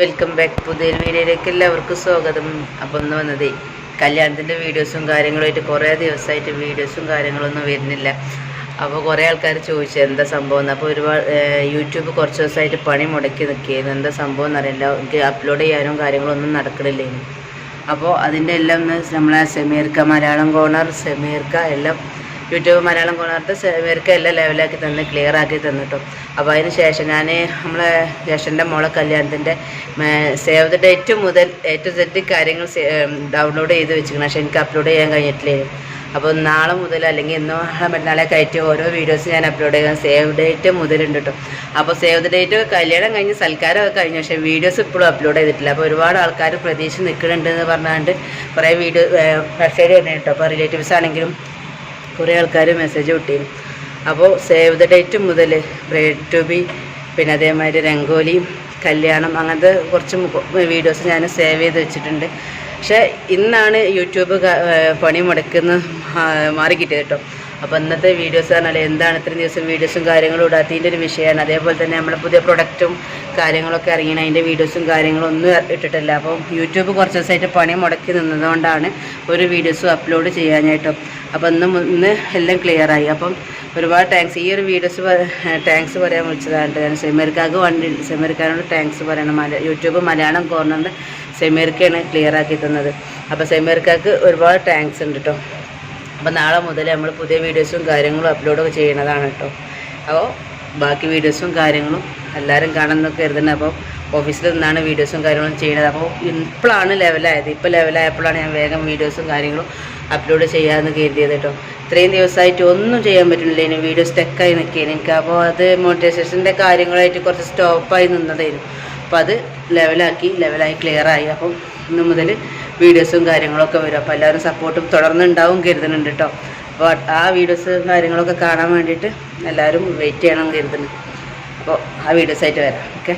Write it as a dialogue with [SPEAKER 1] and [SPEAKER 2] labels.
[SPEAKER 1] Welcome back പുതിയ വീഡിയോയിലേക്ക് എല്ലാവർക്കും സ്വാഗതം. അപ്പം ഒന്ന് വന്നതേ കല്യാണത്തിന്റെ വീഡിയോസും കാര്യങ്ങളുമായിട്ട് കുറേ ദിവസമായിട്ട് വീഡിയോസും കാര്യങ്ങളൊന്നും വരുന്നില്ല. അപ്പോൾ കുറേ ആൾക്കാർ ചോദിച്ചു എന്താ സംഭവം? എന്ന് അപ്പോൾ ഒരുപാട് യൂട്യൂബ് കുറച്ച് ദിവസമായിട്ട് പണി മുടക്കി നിൽക്കുകയായിരുന്നു. എന്താ സംഭവം? എന്നറിയില്ല. എനിക്ക് അപ്ലോഡ് ചെയ്യാനും കാര്യങ്ങളൊന്നും നടക്കണില്ലായിരുന്നു അപ്പോൾ അതിന്റെ എല്ലാം നമ്മളെ സെമീർക്ക മലയാളം കോണർ സെമീർക്ക എല്ലാം യൂട്യൂബ് മലയാളം കോണാർത്ത് ഇവർക്ക് എല്ലാം ലെവലാക്കി തന്ന് ക്ലിയർ ആക്കി തന്നിട്ടു. അപ്പോൾ അതിന് ശേഷം ഞാൻ നമ്മളെ ജേഷന്റെ മോളെ കല്യാണത്തിന്റെ സേവ് ദ ഡേറ്റ് മുതൽ എ ടു സെഡ് കാര്യങ്ങൾ ഡൗൺലോഡ് ചെയ്ത് വെച്ചിരിക്കണം. പക്ഷേ എനിക്ക് അപ്ലോഡ് ചെയ്യാൻ കഴിഞ്ഞിട്ടില്ലായിരുന്നു അപ്പോൾ നാളെ മുതൽ അല്ലെങ്കിൽ ഇന്നോ നാളെ മറ്റന്നാളെ കയറ്റി ഓരോ വീഡിയോസ് ഞാൻ അപ്ലോഡ് ചെയ്യാൻ സേവ് ഡേറ്റ് മുതലുണ്ട് കേട്ടോ അപ്പോൾ സേവ് ദ ഡേറ്റ് കല്യാണം കഴിഞ്ഞ് സൽക്കാരമൊക്കെ കഴിഞ്ഞു. പക്ഷേ വീഡിയോസ് ഇപ്പോഴും അപ്ലോഡ് ചെയ്തിട്ടില്ല. അപ്പോൾ ഒരുപാട് ആൾക്കാർ പ്രതീക്ഷ നിൽക്കുന്നുണ്ട് എന്ന് പറഞ്ഞാണ്ട് കുറേ വീഡിയോ മെസ്സേജ് തന്നെ കേട്ടോ അപ്പോൾ റിലേറ്റീവ്സ് ആണെങ്കിലും കുറേ ആൾക്കാർ മെസ്സേജ് വിട്ടിരുന്നു അപ്പോൾ സേവ് ദ ഡേറ്റ് മുതൽ ബ്രേഡ് ടു ബി പിന്നെ അതേമാതിരി രംഗോലി കല്യാണം അങ്ങനത്തെ കുറച്ച് വീഡിയോസ് ഞാൻ സേവ് ചെയ്ത് വെച്ചിട്ടുണ്ട്. പക്ഷേ ഇന്നാണ് യൂട്യൂബ് പണി മുടക്കുന്ന മാറിക്കിട്ടിയത് കേട്ടോ അപ്പോൾ ഇന്നത്തെ വീഡിയോസ് പറഞ്ഞാൽ എന്താണ് ഇത്രയും ദിവസം വീഡിയോസും കാര്യങ്ങളും ഇടാത്തതിന്റെ ഒരു വിഷയമാണ് അതേപോലെ തന്നെ നമ്മുടെ പുതിയ പ്രൊഡക്റ്റും കാര്യങ്ങളൊക്കെ ഇറങ്ങിയാണ് അതിന്റെ വീഡിയോസും കാര്യങ്ങളും ഒന്നും ഇട്ടിട്ടില്ല. അപ്പോൾ യൂട്യൂബ് കുറച്ച് ദിവസമായിട്ട് പണി മുടക്കി നിന്നതുകൊണ്ടാണ് ഒരു വീഡിയോസും അപ്ലോഡ് ചെയ്യാനായിട്ടും. അപ്പോൾ ഇന്ന് ഇന്ന് എല്ലാം ക്ലിയറായി അപ്പം ഒരുപാട് താങ്ക്സ് ഈ ഒരു വീഡിയോസ് താങ്ക്സ് പറയാൻ വിളിച്ചതാണ് ഞാൻ സെമീർക്കാക്ക് വണ്ടി സെമീർക്കാനോട് താങ്ക്സ് പറയണം. മല യൂട്യൂബ് മലയാളം കോർണറിന് സെമീർക്കാണ് ക്ലിയർ ആക്കി തന്നത്. അപ്പോൾ സെമീർക്കാക്ക് ഒരുപാട് താങ്ക്സ് ഉണ്ട് കേട്ടോ അപ്പോൾ നാളെ മുതൽ നമ്മൾ പുതിയ വീഡിയോസും കാര്യങ്ങളും അപ്ലോഡ് ചെയ്യണതാണ് കേട്ടോ അപ്പോൾ ബാക്കി വീഡിയോസും കാര്യങ്ങളും എല്ലാവരും കാണുന്നൊക്കെ കരുതുന്നത് അപ്പോൾ ഓഫീസിൽ നിന്നാണ് വീഡിയോസും കാര്യങ്ങളും ചെയ്യുന്നത്. അപ്പോൾ ഇപ്പോഴാണ് ലെവലായത് ഇപ്പോൾ ലെവലായപ്പോഴാണ് ഞാൻ വേഗം വീഡിയോസും കാര്യങ്ങളും അപ്ലോഡ് ചെയ്യാമെന്ന് കരുതിയത് കേട്ടോ. ഇത്രയും ദിവസമായിട്ട് ഒന്നും ചെയ്യാൻ പറ്റുന്നില്ല. ഇനി വീഡിയോ സ്റ്റക്കായി നിൽക്കുകയാണ്. എനിക്ക് അപ്പോൾ അത് മോണിറ്റൈസേഷന്റെ കാര്യങ്ങളായിട്ട് കുറച്ച് സ്റ്റോപ്പായി നിന്നതായിരുന്നു. അപ്പോൾ അത് ലെവലാക്കി ലെവലായി ക്ലിയറായി ആയി അപ്പം ഇന്ന് മുതൽ വീഡിയോസും കാര്യങ്ങളൊക്കെ വരും. അപ്പോൾ എല്ലാവരും സപ്പോർട്ടും തുടർന്നുണ്ടാവും കരുതുന്നുണ്ട് കേട്ടോ. അപ്പോൾ ആ വീഡിയോസും കാര്യങ്ങളൊക്കെ കാണാൻ വേണ്ടിയിട്ട് എല്ലാവരും വെയിറ്റ് ചെയ്യണം കരുതുന്നു അപ്പോൾ ആ വീഡിയോസായിട്ട് വരാം. ഓക്കെ?